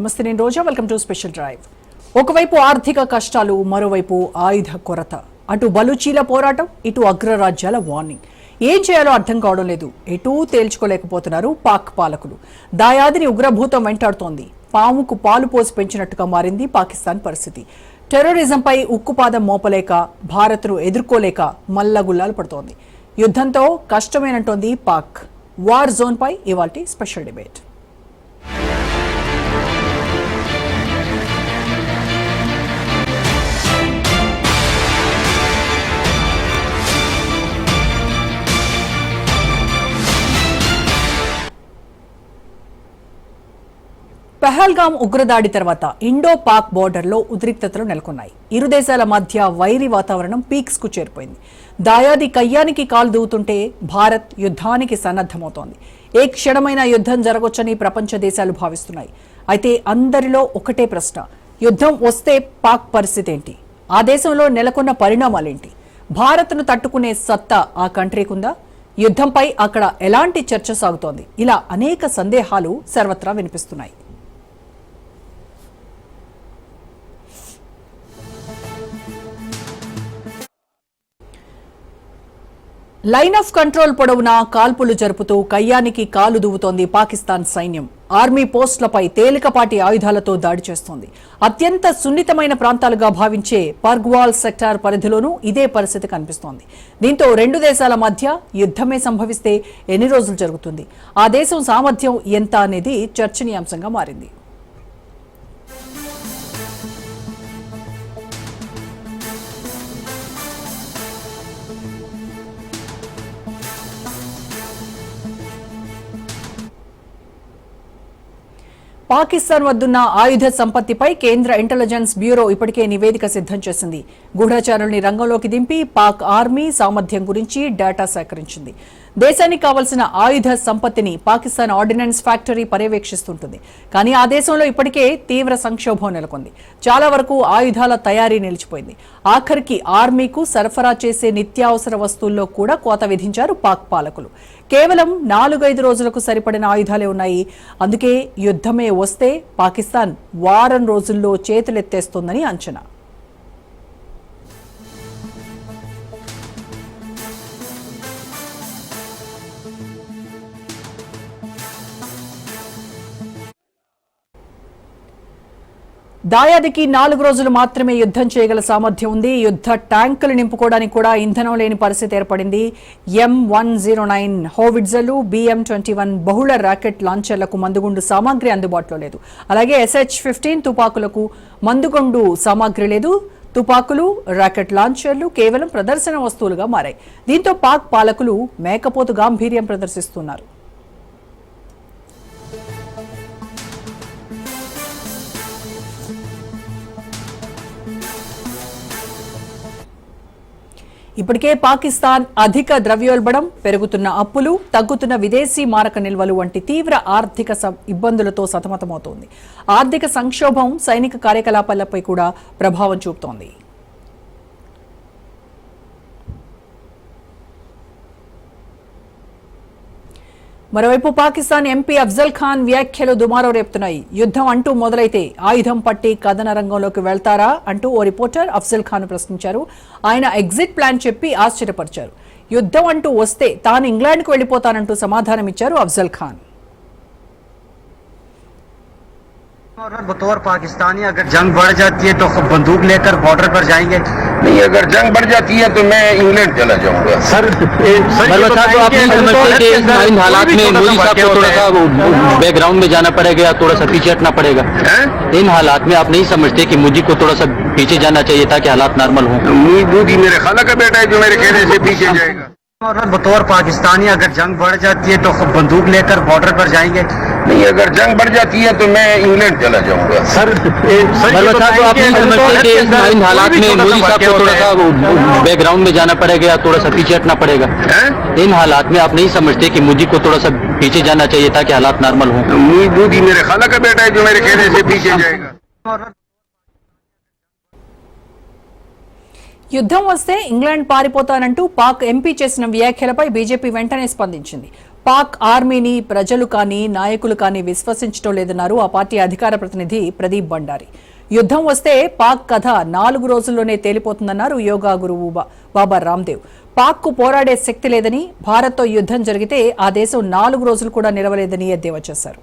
నమస్తే నేను Roja. Welcome to special drive ఒకవైపు ఆర్థిక కష్టాలు మరోవైపు ఆయుధ కొరత. అటు బలుచీల పోరాటం ఇటు అగ్రరాజ్యాల వార్నింగ్. ఏం చేయాలో అర్థం కావడం లేదు. ఎటూ తేల్చుకోలేకపోతున్నారు పాక్ పాలకులు. దాయాదిని ఉగ్రభూతం వెంటాడుతోంది. పాముకు పాలు పోసి పెంచినట్టుగా మారింది పాకిస్తాన్ పరిస్థితి. టెర్రరిజంపై ఉక్కుపాదం మోపలేక భారత్ను ఎదుర్కోలేక మల్లగుల్లాలు పడుతోంది. యుద్ధంతో కష్టమేనంటోంది పాక్. వార్ జోన్పై ఇవాల్టి స్పెషల్ డిబేట్ పెహల్గాం ఉగ్రదాడి తర్వాత ఇండో పాక్ బోర్డర్లో ఉద్రిక్తతలు నెలకొన్నాయి. ఇరు దేశాల మధ్య వైరి వాతావరణం పీక్స్కు చేరిపోయింది. దాయాది కయ్యానికి కాలు దూవుతుంటే భారత్ యుద్ధానికి సన్నద్ధమవుతోంది. ఏ క్షణమైన యుద్ధం జరగొచ్చని ప్రపంచ దేశాలు భావిస్తున్నాయి. అయితే అందరిలో ఒకటే ప్రశ్న యుద్ధం వస్తే పాక్ పరిస్థితి ఏంటి? ఆ దేశంలో నెలకొన్న పరిణామాలేంటి? భారత్ను తట్టుకునే సత్తా ఆ కంట్రీకుందా? యుద్ధంపై అక్కడ ఎలాంటి చర్చ సాగుతోంది? ఇలా అనేక సందేహాలు సర్వత్రా వినిపిస్తున్నాయి. లైన్ ఆఫ్ కంట్రోల్ పొడవునా కాల్పులు జరుపుతూ కయ్యానికి కాలు దువ్వుతోంది పాకిస్తాన్ సైన్యం. ఆర్మీ పోస్టులపై తేలికపాటి ఆయుధాలతో దాడి చేస్తోంది. అత్యంత సున్నితమైన ప్రాంతాలుగా భావించే పర్గ్వాల్ సెక్టార్ పరిధిలోనూ ఇదే పరిస్థితి కనిపిస్తోంది. దీంతో రెండు దేశాల మధ్య యుద్ధమే సంభవిస్తే ఎన్ని రోజులు జరుగుతుంది? ఆ దేశం సామర్థ్యం ఎంత అనేది చర్చనీయాంశంగా మారింది. పాకిస్తాన్ వద్దున్న ఆయుధ సంపత్తిపై కేంద్ర ఇంటెలిజెన్స్ బ్యూరో ఇప్పటికే నివేదిక సిద్ధం చేసింది. గూఢచారుల్ని రంగంలోకి దింపి పాక్ ఆర్మీ సామర్థ్యం గురించి డేటా సేకరించింది. దేశానికి కావలసిన ఆయుధ సంపత్తిని పాకిస్తాన్ ఆర్డినెన్స్ ఫ్యాక్టరీ పర్యవేక్షిస్తుంటుంది. కానీ ఆ దేశంలో ఇప్పటికే తీవ్ర సంక్షోభం నెలకొంది. చాలా వరకు ఆయుధాల తయారీ నిలిచిపోయింది. ఆఖరికి ఆర్మీకు సరఫరా చేసే నిత్యావసర వస్తువుల్లో కూడా కోత విధించారు పాక్ పాలకులు. కేవలం నాలుగైదు రోజులకు సరిపడిన ఆయుధాలే ఉన్నాయి. అందుకే యుద్ధమే వస్తే పాకిస్తాన్ వారం రోజుల్లో చేతులెత్తేస్తోందని అంచనా. దాయాదికి నాలుగు రోజులు మాత్రమే యుద్ధం చేయగల సామర్థ్యం ఉంది. యుద్ధ ట్యాంకులు నింపుకోవడానికి కూడా ఇంధనం లేని పరిస్థితి ఏర్పడింది. ఎం వన్ జీరో నైన్ హోవిడ్జలు బిఎం ట్వంటీ వన్ బహుళ రాకెట్ లాంచర్లకు మందుగుండు సామాగ్రి అందుబాటులో లేదు. అలాగే ఎస్హెచ్ ఫిఫ్టీన్ తుపాకులకు మందుగుండు సామాగ్రి లేదు. తుపాకులు రాకెట్ లాంచర్లు కేవలం ప్రదర్శన వస్తువులుగా మారాయి. దీంతో పాక్ పాలకులు మేకపోతు గాంభీర్యం ప్రదర్శిస్తున్నారు. ఇప్పటికే పాకిస్తాన్ అధిక ద్రవ్యోల్బణం పెరుగుతున్న అప్పులు తగ్గుతున్న విదేశీ మారక నిల్వలు వంటి తీవ్ర ఆర్థిక ఇబ్బందులతో సతమతమవుతోంది. ఆర్థిక సంక్షోభం సైనిక కార్యకలాపాలపై కూడా ప్రభావం చూపుతోంది. మరోవైపు పాకిస్తాన్ ఎంపీ అఫ్జల్ ఖాన్ వ్యాఖ్యలు దుమారం రేపుతున్నాయి యుద్ధం అంటూ మొదలైతే ఆయుధం పట్టి కథన రంగంలోకి వెళ్తారా అంటూ ఓ రిపోర్టర్ అఫ్జల్ ఖాన్ ప్రశ్నించారు ఆయన ఎగ్జిట్ ప్లాన్ చెప్పి ఆశ్చర్యపరిచారు యుద్ధం అంటూ వస్తే తాను ఇంగ్లాండ్కు వెళ్లిపోతానంటూ సమాధానమిచ్చారు అఫ్జల్ ఖాన్ और बतौर पाकिस्तानी अगर जंग बढ़ जाती है तो खुद बंदूक लेकर बॉर्डर पर जाएंगे नहीं अगर जंग बढ़ जाती है तो मैं इंग्लैंड चला जाऊँगा। सर तो आप नहीं समझते कि इन हालात में मोदी साहब को थोड़ा सा बैकग्राउंड में जाना पड़ेगा या थोड़ा सा पीछे हटना पड़ेगा। इन हालात में आप नहीं समझते कि मोदी को थोड़ा सा पीछे जाना चाहिए ताकि हालात नॉर्मल हो? मुई बूदी मेरे खाला का बेटा है जो मेरे कहने से पीछे जाएगा। और बतौर पाकिस्तानी अगर जंग बढ़ जाती है तो खुद बंदूक लेकर बॉर्डर पर जाएँगे। नहीं अगर जंग बढ़ जाती है तो मैं इंग्लैंड चला जाऊंगा सर मरवा साहब तो आप नहीं समझते कि इन इन हालात में मोदी साहब को थोड़ा सा बैकग्राउंड में जाना पड़ेगा या थोड़ा सा पीछे हटना पड़ेगा हैं? इन हालात में आप नहीं समझते कि मोदी को थोड़ा सा पीछे जाना चाहिए ताकि हालात नॉर्मल हों मुई बूदी मेरे खाला का बेटा है जो मेरे कहने से पीछे जाएगा యుద్ధం వస్తే ఇంగ్లాండ్ పారిపోతానంటూ పాక్ ఎంపీ చేసిన వ్యాఖ్యలపై బీజేపీ వెంటనే స్పందించింది పాక్ ఆర్మీని ప్రజలు కానీ నాయకులు కానీ విశ్వసించడం లేదన్నారు. ఆ పార్టీ అధికార ప్రతినిధి ప్రదీప్ బండారి యుద్ధం వస్తే పాక్ కథ నాలుగు రోజుల్లోనే తేలిపోతుందన్నారు యోగా గురువు బాబా రామ్దేవ్. పాక్కు పోరాడే శక్తి లేదని భారత్తో యుద్ధం జరిగితే ఆ దేశం నాలుగు రోజులు కూడా నిలవలేదని ఎద్దేవా చేశారు.